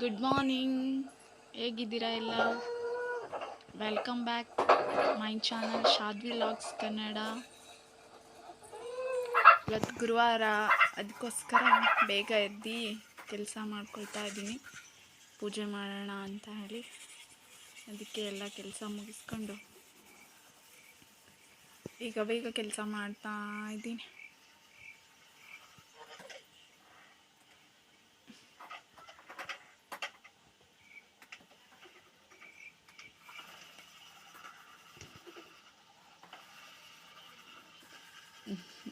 Good morning ಹೇಗಿದ್ದೀರಾ ಎಲ್ಲ? Welcome back my channel Shadvi logs Kannada ಇವತ್ತು ಗುರುವಾರ, ಅದಕ್ಕೋಸ್ಕರ ಬೇಗ ಎದ್ದು ಕೆಲಸ ಮಾಡ್ಕೊಳ್ತಾ ಇದ್ದೀನಿ. ಪೂಜೆ ಮಾಡೋಣ ಅಂತ ಹೇಳಿ. ಅದಕ್ಕೆ ಎಲ್ಲ ಕೆಲಸ ಮುಗಿಸ್ಕೊಂಡು ಈಗ ಬೇಗ ಕೆಲಸ ಮಾಡ್ತಾ ಇದ್ದೀನಿ.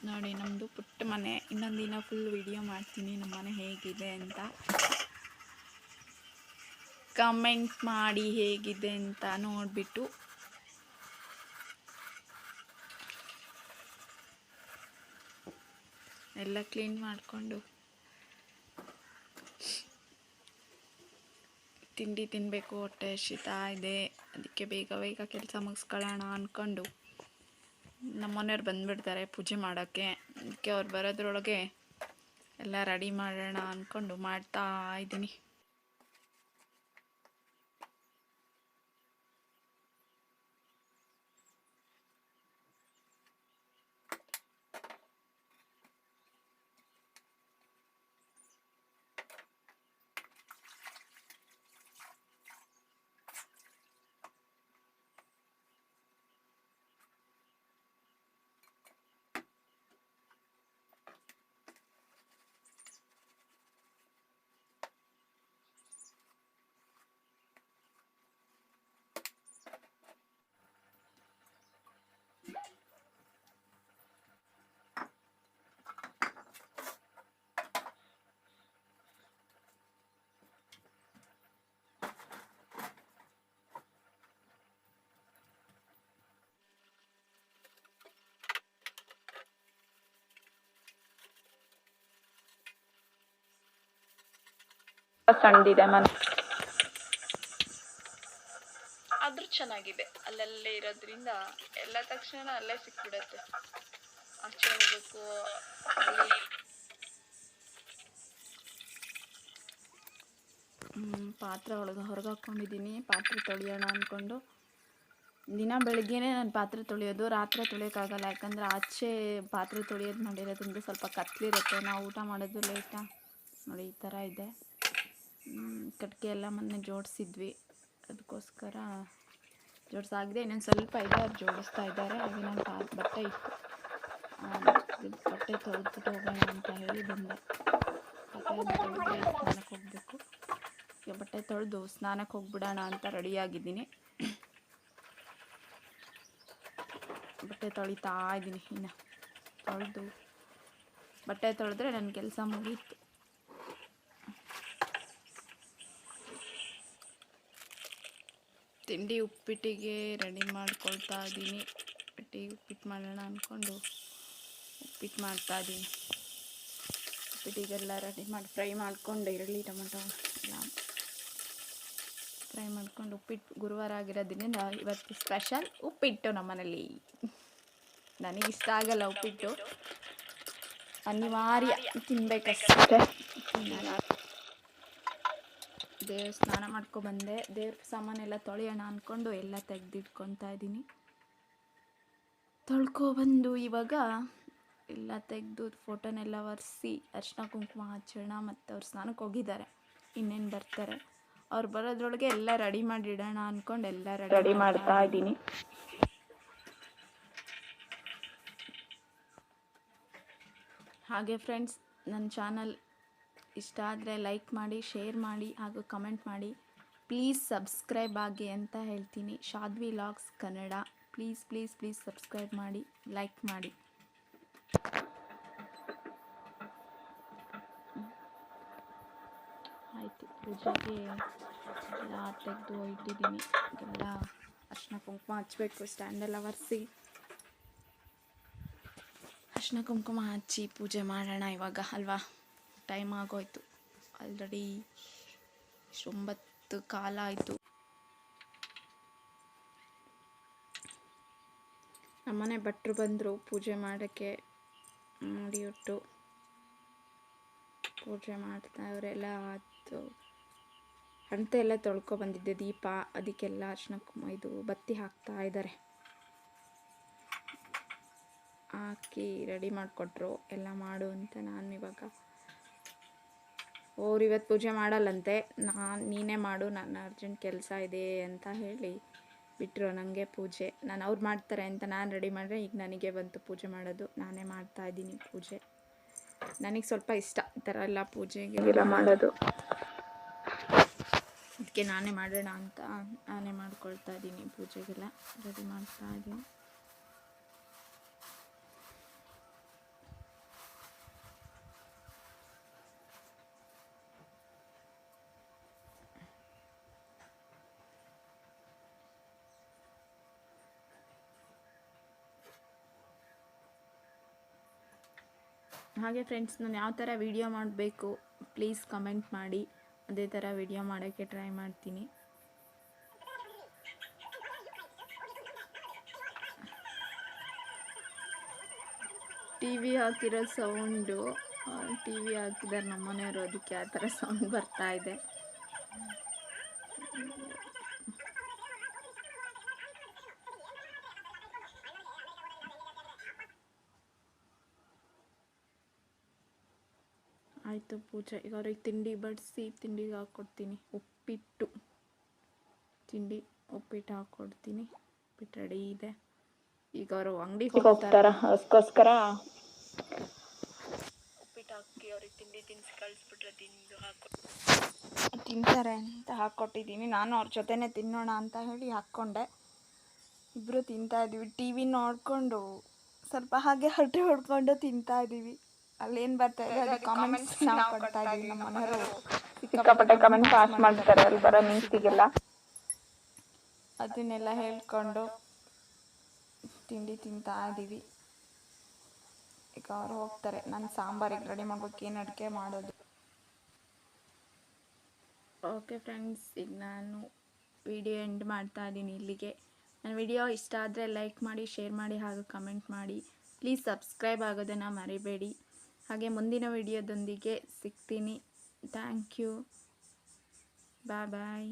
ನೋಡಿ ನಮ್ಮದು ಪುಟ್ಟ ಮನೆ. ಇನ್ನೊಂದು ದಿನ ಫುಲ್ ವಿಡಿಯೋ ಮಾಡ್ತೀನಿ ನಮ್ಮ ಮನೆ ಹೇಗಿದೆ ಅಂತ. ಕಮೆಂಟ್ ಮಾಡಿ ಹೇಗಿದೆ ಅಂತ ನೋಡಿಬಿಟ್ಟು. ಎಲ್ಲ ಕ್ಲೀನ್ ಮಾಡಿಕೊಂಡು. ತಿಂಡಿ ತಿನ್ನಬೇಕು ಹೊಟ್ಟೆ ಹಸಿತಾ ಇದೆ. ಅದಕ್ಕೆ ಬೇಗ ಬೇಗ ಕೆಲಸ ಮುಗಿಸ್ಕೊಳ್ಳೋಣ ಅಂದ್ಕೊಂಡು ನಮ್ಮ ಮನೆಯವ್ರು ಬಂದುಬಿಡ್ತಾರೆ ಪೂಜೆ ಮಾಡೋಕ್ಕೆ. ಅದಕ್ಕೆ ಅವ್ರು ಬರೋದ್ರೊಳಗೆ ಎಲ್ಲ ರೆಡಿ ಮಾಡೋಣ ಅಂದ್ಕೊಂಡು ಮಾಡ್ತಾ ಇದ್ದೀನಿ. ಸಣ್ಣದಿದೆ ಮನೆ. ಆದ್ರೂ ಚೆನ್ನಾಗಿದೆ. ಅಲ್ಲಲ್ಲೇ ಇರೋದ್ರಿಂದ ಎಲ್ಲ ತಕ್ಷಣ ಅಲ್ಲೇ ಸಿಕ್ಬಿಡತ್ತೆ. ಆಚೆ ಹೋಗ್ಬೇಕು ಪಾತ್ರೆ ಒಳಗೆ ಹೊರಗೆ ಹಾಕ್ಕೊಂಡಿದ್ದೀನಿ ಪಾತ್ರೆ ತೊಳೆಯೋಣ ಅಂದ್ಕೊಂಡು ದಿನ ಬೆಳಗ್ಗೆನೇ ನಾನು ಪಾತ್ರೆ ತೊಳೆಯೋದು ರಾತ್ರಿ ತೊಳೆಯೋಕ್ಕಾಗಲ್ಲ. ಯಾಕಂದರೆ ಆಚೆ ಪಾತ್ರೆ ತೊಳೆಯೋದು ಮಾಡಿರೋದ್ರಿಂದ ಸ್ವಲ್ಪ ಕತ್ಲಿರುತ್ತೆ. ನಾವು ಊಟ ಮಾಡೋದು ಲೇಟ ನೋಡಿ ಈ ಥರ ಇದೆ. ಕಟ್ಗೆ ಎಲ್ಲ ಮೊನ್ನೆ ಜೋಡಿಸಿದ್ವಿ. ಅದಕ್ಕೋಸ್ಕರ ಜೋಡಿಸಾಗಿದೆ. ಇನ್ನೊಂದು ಸ್ವಲ್ಪ ಇದೆ ಅವ್ರು ಜೋಡಿಸ್ತಾ ಇದ್ದಾರೆ. ಹಾಗೆ ನಾನು ಪಾ ಬಟ್ಟೆ ಇತ್ತು. ಬಟ್ಟೆ ತೊಳೆದ್ಬಿಟ್ಟು ಹೋಗೋಣ ಅಂತ ಹೇಳಿ ಬಂದೆ. ಸ್ನಾನಕ್ಕೆ ಹೋಗಬೇಕು. ಈಗ ಬಟ್ಟೆ ತೊಳೆದು ಸ್ನಾನಕ್ಕೆ ಹೋಗ್ಬಿಡೋಣ ಅಂತ ರೆಡಿಯಾಗಿದ್ದೀನಿ. ಬಟ್ಟೆ ತೊಳಿತಾ ಇದ್ದೀನಿ ಇನ್ನು. ತೊಳೆದು ಬಟ್ಟೆ ತೊಳೆದ್ರೆ ನನ್ನ ಕೆಲಸ ಮುಗೀತು. ತಿಂಡಿ ಉಪ್ಪಿಟ್ಟಿಗೆ ರೆಡಿ ಮಾಡ್ಕೊಳ್ತಾ ಇದ್ದೀನಿ. ಉಪ್ಪಿಟ್ಟಿಗೆ ಉಪ್ಪಿಟ್ಟು ಮಾಡೋಣ ಅಂದ್ಕೊಂಡು ಉಪ್ಪಿಟ್ಟು ಮಾಡ್ತಾ ಇದ್ದೀನಿ. ಉಪ್ಪಿಟ್ಟಿಗೆಲ್ಲ ರೆಡಿ ಮಾಡಿ ಫ್ರೈ ಮಾಡಿಕೊಂಡು ಈರುಳ್ಳಿ, ಟೊಮೊಟೊ ಎಲ್ಲ ಫ್ರೈ ಮಾಡ್ಕೊಂಡು ಉಪ್ಪಿಟ್ಟು ಗುರುವಾರ ಆಗಿರೋದ್ರಿಂದ ಇವತ್ತು ಸ್ಪೆಷಲ್ ಉಪ್ಪಿಟ್ಟು ನಮ್ಮನೇಲಿ. ನನಗೆ ಇಷ್ಟ ಆಗಲ್ಲ ಉಪ್ಪಿಟ್ಟು. ಅನಿವಾರ್ಯ. ತಿನ್ಬೇಕಷ್ಟೇ. ದೇವ್ರ ಸ್ನಾನ ಮಾಡ್ಕೊಬಂದೆ ದೇವ್ರ ಸಾಮಾನೆಲ್ಲ ತೊಳೆಯೋಣ ಅಂದ್ಕೊಂಡು ಎಲ್ಲ ತೆಗೆದಿಟ್ಕೊತಾ ಇದ್ದೀನಿ. ತೊಳ್ಕೊಬಂದು ಇವಾಗ ಎಲ್ಲ ತೆಗೆದು ಫೋಟೋನೆಲ್ಲ ಒರೆಸಿ ಅರ್ಶಿನ ಕುಂಕುಮ ಹಚ್ಚೋಣ ಮತ್ತು ಅವ್ರು ಸ್ನಾನಕ್ಕೆ ಹೋಗಿದ್ದಾರೆ. ಇನ್ನೇನು ಬರ್ತಾರೆ? ಅವ್ರು ಬರೋದ್ರೊಳಗೆ ಎಲ್ಲ ರೆಡಿ ಮಾಡಿಡೋಣ ಅಂದ್ಕೊಂಡು ಎಲ್ಲ ರೆಡಿ ಮಾಡ್ತಾ ಇದ್ದೀನಿ. ಹಾಗೆ ಫ್ರೆಂಡ್ಸ್ ನನ್ನ ಚಾನಲ್ ಇಷ್ಟ ಆದರೆ ಲೈಕ್ ಮಾಡಿ ಶೇರ್ ಮಾಡಿ ಹಾಗೂ ಕಮೆಂಟ್ ಮಾಡಿ. ಪ್ಲೀಸ್ ಸಬ್ಸ್ಕ್ರೈಬ್ ಆಗಿ ಅಂತ ಹೇಳ್ತೀನಿ. Shadvi logs Kannada please please please subscribe ಮಾಡಿ ಲೈಕ್ ಮಾಡಿ. ಆಯಿತು ಪೂಜೆಗೆ ಎಲ್ಲ ತೆಗೆದು ಇಟ್ಟಿದ್ದೀನಿ. ಎಲ್ಲ ಅರ್ಶಿನ ಕುಂಕುಮ ಹಚ್ಚಬೇಕು ಸ್ಟ್ಯಾಂಡೆಲ್ಲ ಒರೆಸಿ. ಅರ್ಶಿನ ಕುಂಕುಮ ಹಚ್ಚಿ ಪೂಜೆ ಮಾಡೋಣ ಇವಾಗ, ಅಲ್ವಾ? ಟೈಮ್ ಆಗೋಯ್ತು. ಆಲ್ರೆಡಿ ಒಂಬತ್ತು ಕಾಲ ಆಯಿತು. ನಮ್ಮನೆ ಭಟ್ರು ಬಂದರು ಪೂಜೆ ಮಾಡೋಕ್ಕೆ ಮಾಡಿ ಒಟ್ಟು ಪೂಜೆ ಮಾಡ್ತಾ ಅವರೆಲ್ಲ ಆಯಿತು. ಅಂತೆ ಎಲ್ಲ ತೊಳ್ಕೊ ಬಂದಿದ್ದೆ, ದೀಪ, ಅದಕ್ಕೆಲ್ಲ ಅರ್ಶಿನ ಇದು ಬತ್ತಿ ಹಾಕ್ತಾ ಇದ್ದಾರೆ. ಹಾಕಿ ರೆಡಿ ಮಾಡಿಕೊಟ್ರು, ಎಲ್ಲ ಮಾಡು ಅಂತ ನಾನು ಇವಾಗ ಅವ್ರು ಇವತ್ತು ಪೂಜೆ ಮಾಡಲ್ಲಂತೆ. ನಾನು ನೀನೇ ಮಾಡು ನನ್ನ ಅರ್ಜೆಂಟ್ ಕೆಲಸ ಇದೆ ಅಂತ ಹೇಳಿ ಬಿಟ್ಟರು ನನಗೆ ಪೂಜೆ. ನಾನು ಅವ್ರು ಮಾಡ್ತಾರೆ ಅಂತ ನಾನು ರೆಡಿ ಮಾಡಿದ್ರೆ ಈಗ ನನಗೆ ಬಂತು ಪೂಜೆ ಮಾಡೋದು. ನಾನೇ ಮಾಡ್ತಾ ಇದ್ದೀನಿ ಪೂಜೆ. ನನಗೆ ಸ್ವಲ್ಪ ಇಷ್ಟ ಈ ಥರ ಎಲ್ಲ ಪೂಜೆಗೆ. ಎಲ್ಲ ಮಾಡೋದು. ಅದಕ್ಕೆ ನಾನೇ ಮಾಡೋಣ ಅಂತ ನಾನೇ ಮಾಡ್ಕೊಳ್ತಾ ಇದ್ದೀನಿ ಪೂಜೆಗೆಲ್ಲ. ರೆಡಿ ಮಾಡ್ತಾ ಇದ್ದೀನಿ. ಹಾಗೆ ಫ್ರೆಂಡ್ಸ್ ನಾನು ಯಾವ ಥರ ವೀಡಿಯೋ ಮಾಡಬೇಕು ಪ್ಲೀಸ್ ಕಮೆಂಟ್ ಮಾಡಿ. ಅದೇ ಥರ ವಿಡಿಯೋ ಮಾಡೋಕ್ಕೆ ಟ್ರೈ ಮಾಡ್ತೀನಿ. ಟಿ ವಿ ಹಾಕಿರೋ ಸೌಂಡು ಟಿ ವಿ ಹಾಕಿದ್ದಾರೆ ನಮ್ಮನೆಯವರು, ಅದಕ್ಕೆ ಆ ಥರ ಸೌಂಡ್ ಬರ್ತಾ ಇದೆ. ಆಯಿತು ಪೂಜೆ. ಈಗ ಅವ್ರಿಗೆ ತಿಂಡಿ ಬಡಿಸಿ ತಿಂಡಿಗೆ ಹಾಕ್ಕೊಡ್ತೀನಿ ಉಪ್ಪಿಟ್ಟು. ತಿಂಡಿ ಉಪ್ಪಿಟ್ಟು ಹಾಕ್ಕೊಡ್ತೀನಿ ಉಪ್ಪಿಟ್ಟು ರೆಡಿ ಇದೆ. ಈಗ ಅವರು ಅಂಗಡಿಗೆ ಈಗ ಹೋಗ್ತಾರೆ? ಅದಕ್ಕೋಸ್ಕರ? ಉಪ್ಪಿಟ್ಟು ಹಾಕಿ ಅವ್ರಿಗೆ ತಿಂಡಿ ತಿನ್ಸಿ ಕಳಿಸ್ಬಿಟ್ರೆ ತಿಂದು ಹಾಕೊ ತಿಂತಾರೆ ಅಂತ ಹಾಕ್ಕೊಟ್ಟಿದ್ದೀನಿ ನಾನು ಅವ್ರ ಜೊತೆನೇ ತಿನ್ನೋಣ ಅಂತ ಹೇಳಿ ಹಾಕ್ಕೊಂಡೆ. ಇಬ್ಬರು ತಿಂತಾ ಇದ್ದೀವಿ ಟಿ ವಿ ನೋಡಿಕೊಂಡು ಸ್ವಲ್ಪ ಹಾಗೆ ಹರಟೆ ಹೊಡ್ಕೊಂಡು ತಿಂತಾ ಇದ್ದೀವಿ ಅಲ್ಲೇನು ಬರ್ತಾ ಇದೆ? ಅದು ಕಾಮೆಂಟ್ಸ್ ನಾವು ಕೊಡ್ತಾ ಇದ್ದೀವಿ ನಮ್ಮ ಮನೆಯವರು. ಸಿಕ್ಕಾಪಟ್ಟೆ ಕಮೆಂಟ್ ಪಾಸ್ ಮಾಡ್ತಾರೆ ಅಲ್ಲಿ ಬರೋ ಮೀನ್ಸಿಗೆಲ್ಲ ಅದನ್ನೆಲ್ಲ ಹೇಳ್ಕೊಂಡು ತಿಂಡಿ ತಿಂತಾ ಇದ್ದೀವಿ ಈಗ ಅವ್ರು ಹೋಗ್ತಾರೆ. ನಾನು ಸಾಂಬಾರಿಗೆ ರೆಡಿ ಮಾಡ್ಬೇಕು. ಏನು ಅಡುಗೆ ಮಾಡೋದು? ಓಕೆ ಫ್ರೆಂಡ್ಸ್ ಈಗ ನಾನು ವಿಡಿಯೋ ಎಂಡ್ ಮಾಡ್ತಾ ಇದ್ದೀನಿ ಇಲ್ಲಿಗೆ. ನನ್ನ ವಿಡಿಯೋ ಇಷ್ಟ ಆದರೆ ಲೈಕ್ ಮಾಡಿ ಶೇರ್ ಮಾಡಿ ಹಾಗೂ ಕಮೆಂಟ್ ಮಾಡಿ. ಪ್ಲೀಸ್ ಸಬ್ಸ್ಕ್ರೈಬ್ ಆಗೋದನ್ನು ಮರಿಬೇಡಿ. ಹಾಗೆ ಮುಂದಿನ ವಿಡಿಯೋದೊಂದಿಗೆ ಸಿಗ್ತೀನಿ. Thank you bye bye